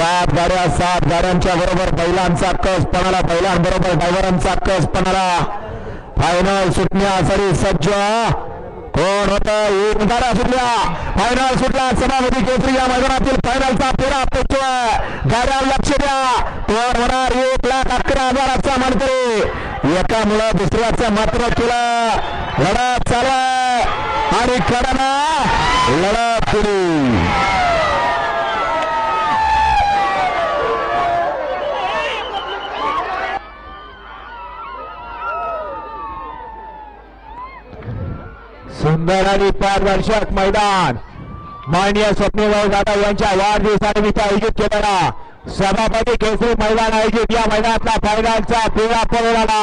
सात गाड्या सात गाड्यांच्या बरोबर बैलांचा कस पणाला बैलांबरोबर ड्रायव्हरांचा कस पणाला. फायनल सुटण्यासाठी सज्ज. कोण होत? एक गाड्या सुटल्या फायनल सुटला. सभापती केसरी या मैदानातील फायनलचा पुरा पोचतोय गाड्या लक्ष द्या. कोण होणार? एक लाख अकरा हजाराचा मानकरी. एकामुळं दुसऱ्याचं मात्र तुला लढत चालू आणि कडना लढत पुढे. सुंदर आणि पारदर्शक मैदान. माननीय स्वप्नभाऊ जाधव यांच्या वाढदिवसानिमित्त आयोजित केलेला सभापती केसरी मैदान आयोजित. या मैदानातला फायनलचा पिवळा पडलेला